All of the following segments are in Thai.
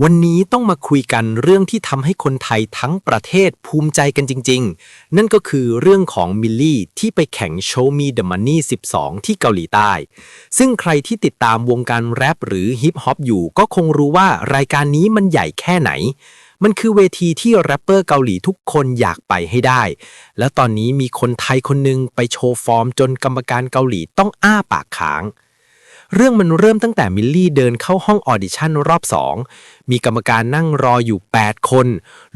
วันนี้ต้องมาคุยกันเรื่องที่ทำให้คนไทยทั้งประเทศภูมิใจกันจริง ๆ นั่นก็คือเรื่องของมิลลี่ที่ไปแข่ง Show Me the Money 12 ที่เกาหลีใต้ ซึ่งใครที่ติดตามวงการแรปหรือฮิปฮอปอยู่ก็คงรู้ว่ารายการนี้มันใหญ่แค่ไหน มันคือเวทีที่แรปเปอร์เกาหลีทุกคนอยากไปให้ได้ แล้วตอนนี้มีคนไทยคนหนึงไปโชว์ฟอร์มจนกรรมการเกาหลีต้องอ้าปากค้าง เรื่องมันเริ่มตั้งแต่มิลลี่เดินเข้าห้องออดิชั่นรอบ2มีกรรมการนั่งรออยู่ 8 คน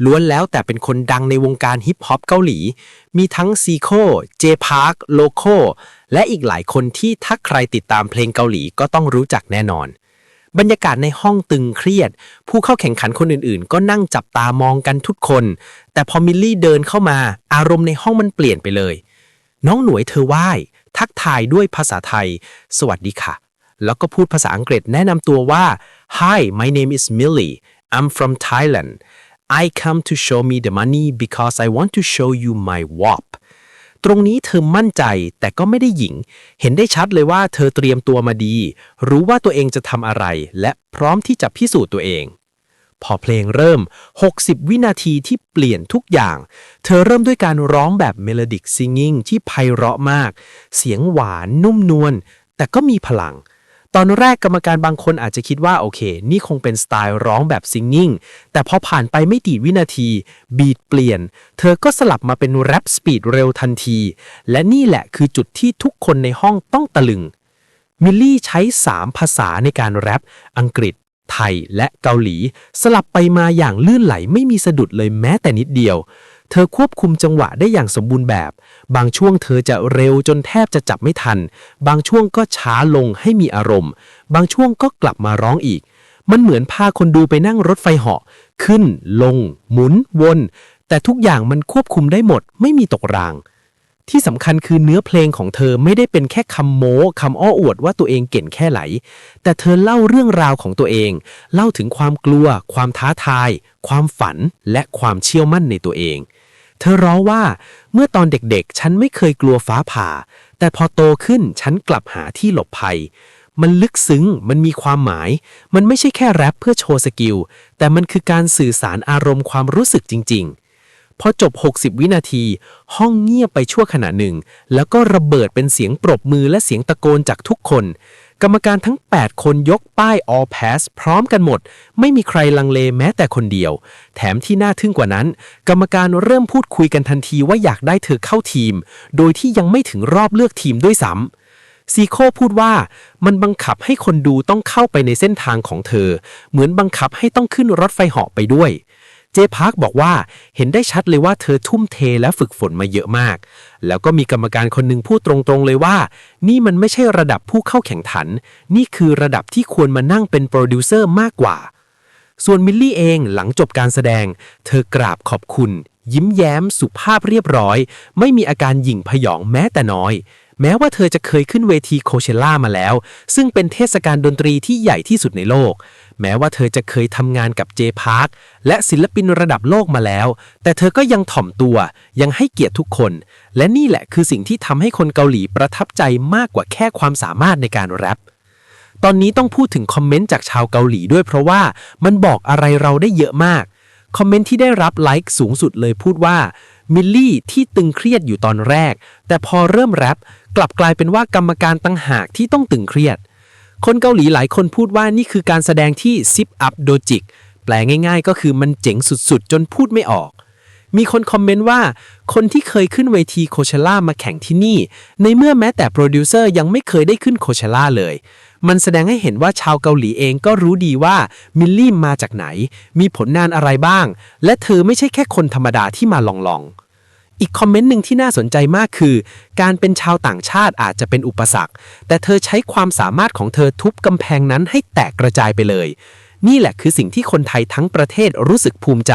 ล้วนแล้วแต่เป็นคนดังในวงการฮิปฮอปเกาหลี มีทั้งซีโคเจพาร์คโลโคและอีกหลายคนที่ถ้าใครติดตามเพลงเกาหลีก็ต้องรู้จักแน่นอน บรรยากาศในห้องตึงเครียด ผู้เข้าแข่งขันคนอื่นๆ ก็นั่งจับตามองกันทุกคน แต่พอมิลลี่เดินเข้ามา อารมณ์ในห้องมันเปลี่ยนไปเลย น้องหน่วยเธอไหว้ทักทายด้วยภาษาไทย สวัสดีค่ะ แล้วก็พูดภาษาอังกฤษแนะนำตัวว่า Hi my name is Millie I'm from Thailand I come to show me the money because I want to show you my WAP ตรงนี้เธอมั่นใจแต่ก็ไม่ได้หยิ่ง เห็นได้ชัดเลยว่าเธอเตรียมตัวมาดี รู้ว่าตัวเองจะทำอะไร และพร้อมที่จะพิสูจน์ตัวเอง พอเพลงเริ่ม 60 วินาทีที่เปลี่ยนทุกอย่าง เธอเริ่มด้วยการร้องแบบเมโลดิกซิงกิ้งที่ไพเราะมาก เสียงหวานนุ่มนวลแต่ก็มีพลัง ตอนแรกกรรมการบางคนอาจจะคิดว่าโอเค นี่คงเป็นสไตล์ร้องแบบซิงกิ้งแต่พอผ่านไปไม่กี่วินาที บีทเปลี่ยน เธอก็สลับมาเป็นแรปสปีดเร็วทันที และนี่แหละคือจุดที่ทุกคนในห้องต้องตะลึง มิลลี่ใช้ 3 ภาษาในการแรปอังกฤษ ไทยและเกาหลี สลับไปมาอย่างลื่นไหลไม่มีสะดุดเลยแม้แต่นิดเดียว เธอควบคุมจังหวะได้อย่างสมบูรณ์แบบ บางช่วงเธอจะเร็วจนแทบจะจับไม่ทัน บางช่วงก็ช้าลงให้มีอารมณ์ บางช่วงก็กลับมาร้องอีก มันเหมือนพาคนดูไปนั่งรถไฟเหาะ ขึ้น ลง หมุน วน แต่ทุกอย่างมันควบคุมได้หมด ไม่มีตกราง ที่สำคัญคือเนื้อเพลงของเธอไม่ได้เป็นแค่คำโม้คำอ้ออวดว่าตัวเองเก่งแค่ไหนแต่เธอเล่าเรื่องราวของตัวเอง เล่าถึงความกลัว ความท้าทาย ความฝัน และความเชื่อมั่นในตัวเอง เธอร้องว่าเมื่อตอนเด็กๆ ฉันไม่เคยกลัวฟ้าผ่า แต่พอโตขึ้นฉันกลับหาที่หลบภัย มันลึกซึ้ง มันมีความหมาย มันไม่ใช่แค่แรปเพื่อโชว์สกิล แต่มันคือการสื่อสารอารมณ์ความรู้สึกจริง ๆ พอจบ 60 วินาที ห้องเงียบไปชั่วขณะหนึ่ง แล้วก็ระเบิดเป็นเสียงปรบมือและเสียงตะโกนจากทุกคน กรรมการทั้ง 8 คนยกป้าย all pass พร้อมกันหมด ไม่มีใครลังเลแม้แต่คนเดียว แถมที่น่าทึ่งกว่านั้น กรรมการเริ่มพูดคุยกันทันทีว่าอยากได้เธอเข้าทีม โดยที่ยังไม่ถึงรอบเลือกทีมด้วยซ้ำซีโคพูดว่ามันบังคับให้คนดูต้องเข้าไปในเส้นทางของเธอ เหมือนบังคับให้ต้องขึ้นรถไฟเหาะไปด้วย เจพาร์คบอกว่าเห็นได้ชัดเลยว่าเธอทุ่มเทและฝึกฝนมาเยอะมาก แล้วก็มีกรรมการคนหนึ่งพูดตรงๆเลยว่า นี่มันไม่ใช่ระดับผู้เข้าแข่งขัน นี่คือระดับที่ควรมานั่งเป็นโปรดิวเซอร์มากกว่า ส่วนมิลลี่เองหลังจบการแสดง เธอกราบขอบคุณ ยิ้มแย้มสุภาพเรียบร้อย ไม่มีอาการหยิ่งพยองแม้แต่น้อย แม้ว่าเธอจะเคยขึ้นเวทีโคเชล่ามาแล้ว ซึ่งเป็นเทศกาลดนตรีที่ใหญ่ที่สุดในโลก แม้ว่าเธอจะเคยทำงานกับเจพาร์คและศิลปินระดับโลกมาแล้ว แต่เธอก็ยังถ่อมตัวยังให้เกียรติทุกคน และนี่แหละคือสิ่งที่ทำให้คนเกาหลีประทับใจมากกว่าแค่ความสามารถในการแรปตอนนี้ต้องพูดถึงคอมเมนต์จากชาวเกาหลีด้วยเพราะว่ามันบอกอะไรเราได้เยอะมาก คอมเมนต์ที่ได้รับไลค์สูงสุดเลยพูดว่า มิลลี่ที่ตึงเครียดอยู่ตอนแรก แต่พอเริ่มแรปกลับกลายเป็นว่ากรรมการตั้งหากที่ต้องตึงเครียด คนเกาหลีหลายคนพูดว่านี่คือการแสดงที่ซิปอัพโดจิกแปลง่าย ๆ ก็คือมันเจ๋งสุดๆ จนพูดไม่ออก มีคนคอมเมนต์ว่า คนที่เคยขึ้นเวทีโคเชล่ามาแข่งที่นี่ ในเมื่อแม้แต่โปรดิวเซอร์ยังไม่เคยได้ขึ้นโคเชล่าเลย มันแสดงให้เห็นว่าชาวเกาหลีเองก็รู้ดีว่ามิลลี่มาจากไหน มีผลงานอะไรบ้าง และเธอไม่ใช่แค่คนธรรมดาที่มาลองๆอีกคอมเมนต์หนึ่งที่น่าสนใจมากคือ การเป็นชาวต่างชาติอาจจะเป็นอุปสรรค แต่เธอใช้ความสามารถของเธอทุบกำแพงนั้นให้แตกกระจายไปเลย นี่แหละคือสิ่งที่คนไทยทั้งประเทศรู้สึกภูมิใจ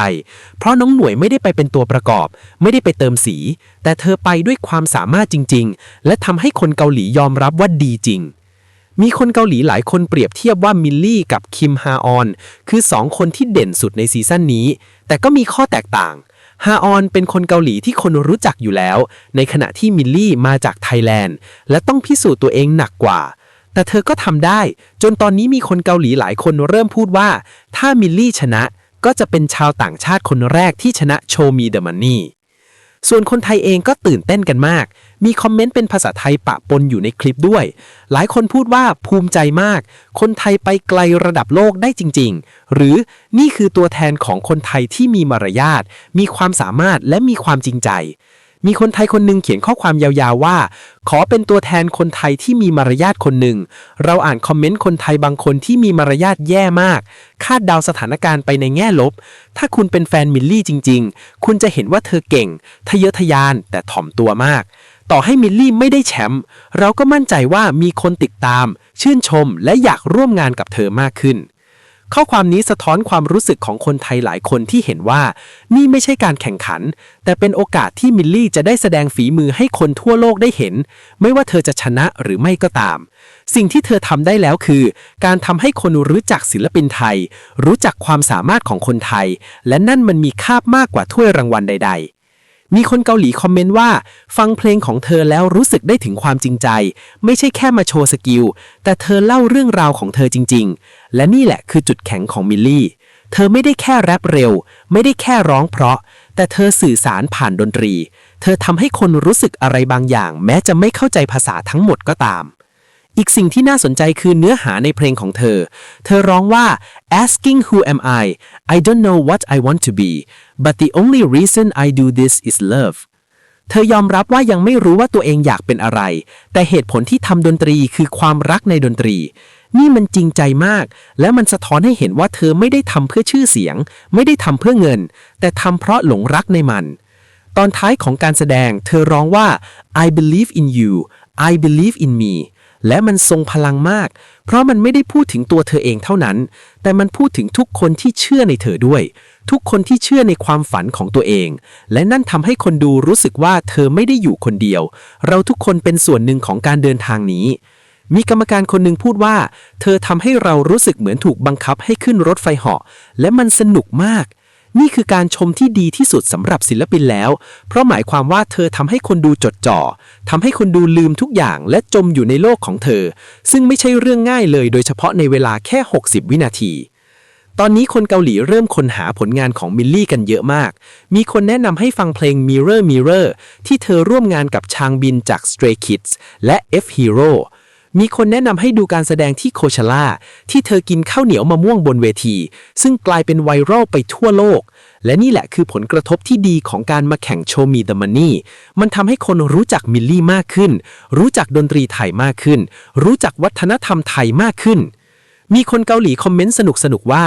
เพราะน้องหน่วยไม่ได้ไปเป็นตัวประกอบ ไม่ได้ไปเติมสี แต่เธอไปด้วยความสามารถจริง ๆ และทำให้คนเกาหลียอมรับว่าดีจริง มีคนเกาหลีหลายคนเปรียบเทียบว่ามิลลี่กับคิมฮาออนคือสองคนที่เด่นสุดในซีซั่นนี้ แต่ก็มีข้อแตกต่างฮาออนเป็นคนเกาหลีที่คนรู้จักอยู่แล้ว ในขณะที่มิลลี่มาจากไทยแลนด์ และต้องพิสูจน์ตัวเองหนักกว่า แต่เธอก็ทำได้ จนตอนนี้มีคนเกาหลีหลายคนเริ่มพูดว่า ถ้ามิลลี่ชนะก็จะเป็นชาวต่างชาติคนแรกที่ชนะโชมีเดอะมันนี่ส่วนคนไทยเองก็ตื่นเต้นกันมาก มีคอมเมนต์เป็นภาษาไทยปะปนอยู่ในคลิปด้วย หลายคนพูดว่าภูมิใจมาก คนไทยไปไกลระดับโลกได้จริง ๆ หรือนี่คือตัวแทนของคนไทยที่มีมารยาท มีความสามารถและมีความจริงใจ มีคนไทยคนหนึ่งเขียนข้อความยาวๆว่า ขอเป็นตัวแทนคนไทยที่มีมารยาทคนหนึ่ง เราอ่านคอมเมนต์คนไทยบางคนที่มีมารยาทแย่มาก คาดเดาสถานการณ์ไปในแง่ลบ ถ้าคุณเป็นแฟนมิลลี่จริง ๆ คุณจะเห็นว่าเธอเก่ง ทะเยอทะยานแต่ถ่อมตัวมาก ต่อให้มิลลี่ไม่ได้แชมป์เราก็มั่นใจว่ามีคนติดตาม ชื่นชมและอยากร่วมงานกับเธอมากขึ้น ข้อความนี้สะท้อนความรู้สึกของคนไทยหลายคนที่เห็นว่า นี่ไม่ใช่การแข่งขัน แต่เป็นโอกาสที่มิลลี่จะได้แสดงฝีมือให้คนทั่วโลกได้เห็น ไม่ว่าเธอจะชนะหรือไม่ก็ตาม สิ่งที่เธอทำได้แล้วคือ การทำให้คนรู้จักศิลปินไทย รู้จักความสามารถของคนไทย และนั่นมันมีค่ามากกว่าถ้วยรางวัลใด ๆมีคนเกาหลีคอมเมนต์ว่า ฟังเพลงของเธอแล้วรู้สึกได้ถึงความจริงใจ ไม่ใช่แค่มาโชว์สกิล แต่เธอเล่าเรื่องราวของเธอจริง และนี่แหละคือจุดแข็งของมิลลี่ เธอไม่ได้แค่แรปเร็ว ไม่ได้แค่ร้องเพราะ แต่เธอสื่อสารผ่านดนตรี เธอทำให้คนรู้สึกอะไรบางอย่าง แม้จะไม่เข้าใจภาษาทั้งหมดก็ตาม อีกสิ่งที่น่าสนใจคือเนื้อหาในเพลงของเธอ เธอร้องว่า asking who am I I don't know what I want to be but the only reason I do this is love เธอยอมรับว่ายังไม่รู้ว่าตัวเองอยากเป็นอะไร แต่เหตุผลที่ทำดนตรีคือความรักในดนตรี นี่มันจริงใจมาก และมันสะท้อนให้เห็นว่าเธอไม่ได้ทำเพื่อชื่อเสียง ไม่ได้ทำเพื่อเงิน แต่ทำเพราะหลงรักในมัน ตอนท้ายของการแสดง เธอร้องว่า I believe in you I believe in me และมันทรงพลังมาก เพราะมันไม่ได้พูดถึงตัวเธอเองเท่านั้น แต่มันพูดถึงทุกคนที่เชื่อในเธอด้วย ทุกคนที่เชื่อในความฝันของตัวเอง และนั่นทำให้คนดูรู้สึกว่าเธอไม่ได้อยู่คนเดียว เราทุกคนเป็นส่วนหนึ่งของการเดินทางนี้ มีกรรมการคนหนึ่งพูดว่า เธอทำให้เรารู้สึกเหมือนถูกบังคับให้ขึ้นรถไฟเหาะ และมันสนุกมาก นี่คือการชมที่ดีที่สุดสำหรับศิลปินแล้ว เพราะหมายความว่าเธอทำให้คนดูจดจ่อทำให้คนดูลืมทุกอย่างและจมอยู่ในโลกของเธอ ซึ่งไม่ใช่เรื่องง่ายเลยโดยเฉพาะในเวลาแค่ 60 วินาทีตอนนี้คนเกาหลีเริ่มค้นหาผลงานของมิลลี่กันเยอะมาก มีคนแนะนำให้ฟังเพลง Mirror Mirror ที่เธอร่วมงานกับชางบินจาก Stray Kids และ F Hero มีคนแนะนำให้ดูการแสดงที่โคชล่าที่เธอกินข้าวเหนียวมะม่วงบนเวที ซึ่งกลายเป็นไวรัลไปทั่วโลก และนี่แหละคือผลกระทบที่ดีของการมาแข่งโชว์มี The Money มันทำให้คนรู้จักมิลลี่มากขึ้น รู้จักดนตรีไทยมากขึ้น รู้จักวัฒนธรรมไทยมากขึ้นมีคนเกาหลีคอมเมนต์สนุกๆว่า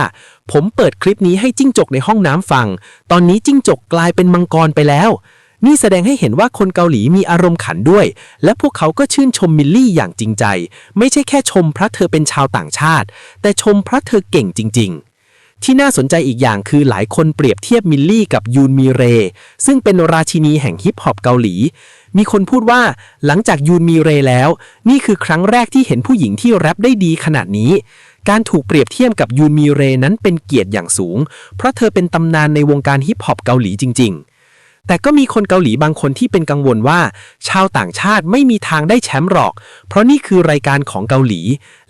ผมเปิดคลิปนี้ให้จิ้งจกในห้องน้ำฟัง ตอนนี้จิ้งจกกลายเป็นมังกรไปแล้ว นี่แสดงให้เห็นว่าคนเกาหลีมีอารมณ์ขันด้วย และพวกเขาก็ชื่นชมมิลลี่อย่างจริงใจ ไม่ใช่แค่ชมเพราะเธอเป็นชาวต่างชาติ แต่ชมเพราะเธอเก่งจริง ๆที่น่าสนใจอีกอย่างคือหลายคนเปรียบเทียบมิลลี่กับยูนมีเร ซึ่งเป็นราชินีแห่งฮิปฮอปเกาหลี มีคนพูดว่าหลังจากยูนมีเรแล้ว นี่คือครั้งแรกที่เห็นผู้หญิงที่แรปได้ดีขนาดนี้ การถูกเปรียบเทียบกับยูนมีเรนั้นเป็นเกียรติอย่างสูง เพราะเธอเป็นตำนานในวงการฮิปฮอปเกาหลีจริง ๆ แต่ก็มีคนเกาหลีบางคนที่เป็นกังวลว่า ชาวต่างชาติไม่มีทางได้แชมป์หรอก เพราะนี่คือรายการของเกาหลี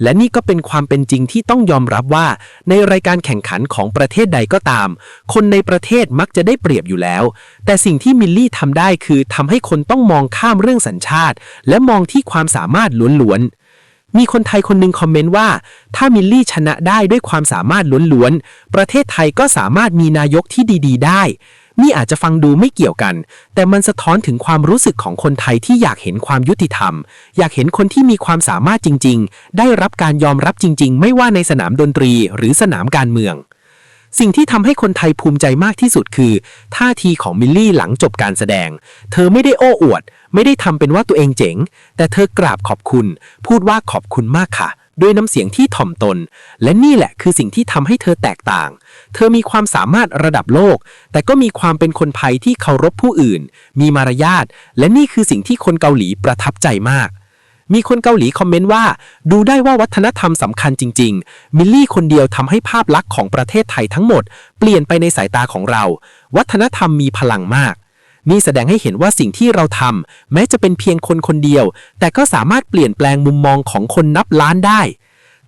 และนี่ก็เป็นความเป็นจริงที่ต้องยอมรับว่า ในรายการแข่งขันของประเทศใดก็ตาม คนในประเทศมักจะได้เปรียบอยู่แล้ว แต่สิ่งที่มิลลี่ทำได้คือทำให้คนต้องมองข้ามเรื่องสัญชาติ และมองที่ความสามารถล้วนๆมีคนไทยคนหนึ่งคอมเมนต์ว่า ถ้ามิลลี่ชนะได้ด้วยความสามารถล้วนๆ ประเทศไทยก็สามารถมีนายกที่ดี ๆ ได้ นี่อาจจะฟังดูไม่เกี่ยวกัน แต่มันสะท้อนถึงความรู้สึกของคนไทยที่อยากเห็นความยุติธรรม อยากเห็นคนที่มีความสามารถจริง ๆ ได้รับการยอมรับจริง ๆ ไม่ว่าในสนามดนตรีหรือสนามการเมือง สิ่งที่ทำให้คนไทยภูมิใจมากที่สุดคือ ท่าทีของมิลลี่หลังจบการแสดง เธอไม่ได้โอ้อวด ไม่ได้ทำเป็นว่าตัวเองเจ๋ง แต่เธอกราบขอบคุณ พูดว่าขอบคุณมากค่ะ ด้วยน้ำเสียงที่ถ่อมตน และนี่แหละคือสิ่งที่ทำให้เธอแตกต่าง เธอมีความสามารถระดับโลก แต่ก็มีความเป็นคนไทยที่เคารพผู้อื่น มีมารยาท และนี่คือสิ่งที่คนเกาหลีประทับใจมากมีคนเกาหลีคอมเมนต์ว่า ดูได้ว่าวัฒนธรรมสำคัญจริง ๆ มิลลี่คนเดียวทำให้ภาพลักษณ์ของประเทศไทยทั้งหมด เปลี่ยนไปในสายตาของเรา วัฒนธรรมมีพลังมาก นี่แสดงให้เห็นว่าสิ่งที่เราทำแม้จะเป็นเพียงคนคนเดียว แต่ก็สามารถเปลี่ยนแปลงมุมมองของคนนับล้านได้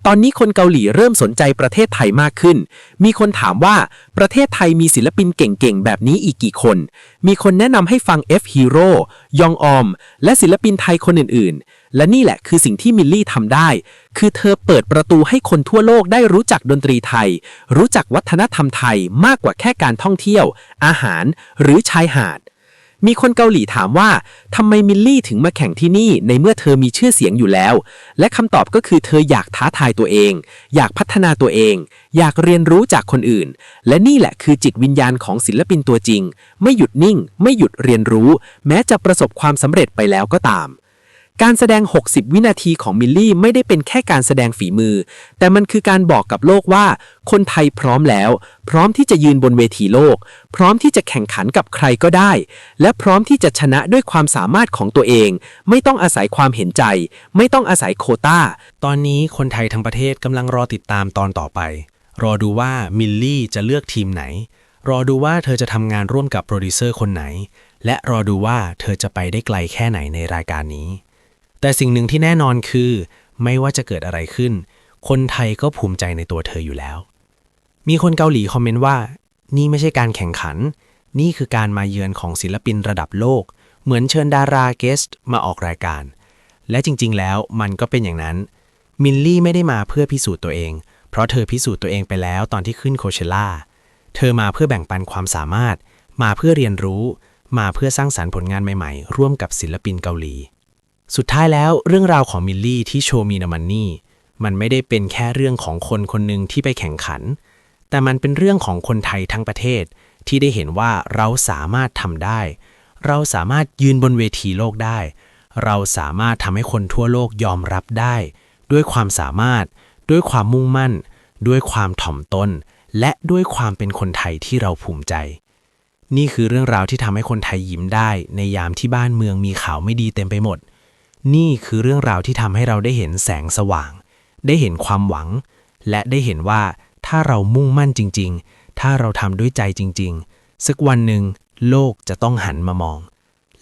ตอนนี้คนเกาหลีเริ่มสนใจประเทศไทยมากขึ้น มีคนถามว่าประเทศไทยมีศิลปินเก่งๆ แบบนี้อีกกี่คน มีคนแนะนำให้ฟัง F Hero ยองออม และศิลปินไทยคนอื่นๆ และนี่แหละคือสิ่งที่มิลลี่ทำได้ คือเธอเปิดประตูให้คนทั่วโลกได้รู้จักดนตรีไทย รู้จักวัฒนธรรมไทยมากกว่าแค่การท่องเที่ยว อาหาร หรือชายหาด มีคนเกาหลีถามว่าทำไมมิลลี่ถึงมาแข่งที่นี่ในเมื่อเธอมีชื่อเสียงอยู่แล้ว และคำตอบก็คือเธออยากท้าทายตัวเอง อยากพัฒนาตัวเอง อยากเรียนรู้จากคนอื่น และนี่แหละคือจิตวิญญาณของศิลปินตัวจริง ไม่หยุดนิ่ง ไม่หยุดเรียนรู้ แม้จะประสบความสำเร็จไปแล้วก็ตาม การแสดง 60 วินาทีของมิลลี่ไม่ได้เป็นแค่การแสดงฝีมือ แต่มันคือการบอกกับโลกว่า คนไทยพร้อมแล้ว พร้อมที่จะยืนบนเวทีโลก พร้อมที่จะแข่งขันกับใครก็ได้ และพร้อมที่จะชนะด้วยความสามารถของตัวเอง ไม่ต้องอาศัยความเห็นใจ ไม่ต้องอาศัยโควต้า ตอนนี้คนไทยทั้งประเทศกำลังรอติดตามตอนต่อไป รอดูว่ามิลลี่จะเลือกทีมไหน รอดูว่าเธอจะทำงานร่วมกับโปรดิวเซอร์คนไหน และรอดูว่าเธอจะไปได้ไกลแค่ไหนในรายการนี้ แต่สิ่งหนึ่งที่แน่นอนคือ ไม่ว่าจะเกิดอะไรขึ้น คนไทยก็ภูมิใจในตัวเธออยู่แล้ว มีคนเกาหลีคอมเมนต์ว่า นี่ไม่ใช่การแข่งขัน นี่คือการมาเยือนของศิลปินระดับโลก เหมือนเชิญดาราเกสต์มาออกรายการ และจริง ๆ แล้วมันก็เป็นอย่างนั้น มิลลี่ไม่ได้มาเพื่อพิสูจน์ตัวเอง เพราะเธอพิสูจน์ตัวเองไปแล้วตอนที่ขึ้นโคเชล่า เธอมาเพื่อแบ่งปันความสามารถ มาเพื่อเรียนรู้ มาเพื่อสร้างสรรค์ผลงานใหม่ ๆ ร่วมกับศิลปินเกาหลี สุดท้ายแล้วเรื่องราวของมิลลี่ที่โชว์มีนามันนี่มันไม่ได้เป็นแค่เรื่องของคนคนหนึ่งที่ไปแข่งขัน แต่มันเป็นเรื่องของคนไทยทั้งประเทศ ที่ได้เห็นว่าเราสามารถทำได้ เราสามารถยืนบนเวทีโลกได้ เราสามารถทำให้คนทั่วโลกยอมรับได้ ด้วยความสามารถ ด้วยความมุ่งมั่น ด้วยความถ่อมตน และด้วยความเป็นคนไทยที่เราภูมิใจ นี่คือเรื่องราวที่ทำให้คนไทยยิ้มได้ ในยามที่บ้านเมืองมีข่าวไม่ดีเต็มไปหมด นี่คือเรื่องราวที่ทำให้เราได้เห็นแสงสว่าง ได้เห็นความหวัง และได้เห็นว่าถ้าเรามุ่งมั่นจริง ๆ ถ้าเราทำด้วยใจจริง ๆ สักวันหนึ่งโลกจะต้องหันมามอง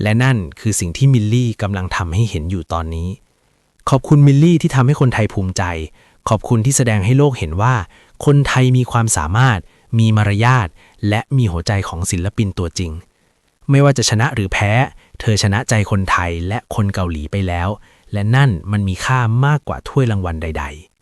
และนั่นคือสิ่งที่มิลลี่กำลังทำให้เห็นอยู่ตอนนี้ ขอบคุณมิลลี่ที่ทำให้คนไทยภูมิใจ ขอบคุณที่แสดงให้โลกเห็นว่า คนไทยมีความสามารถ มีมารยาท และมีหัวใจของศิลปินตัวจริง ไม่ว่าจะชนะหรือแพ้ เธอชนะใจคนไทยและคนเกาหลีไปแล้ว และนั่นมันมีค่ามากกว่าถ้วยรางวัลใด ๆ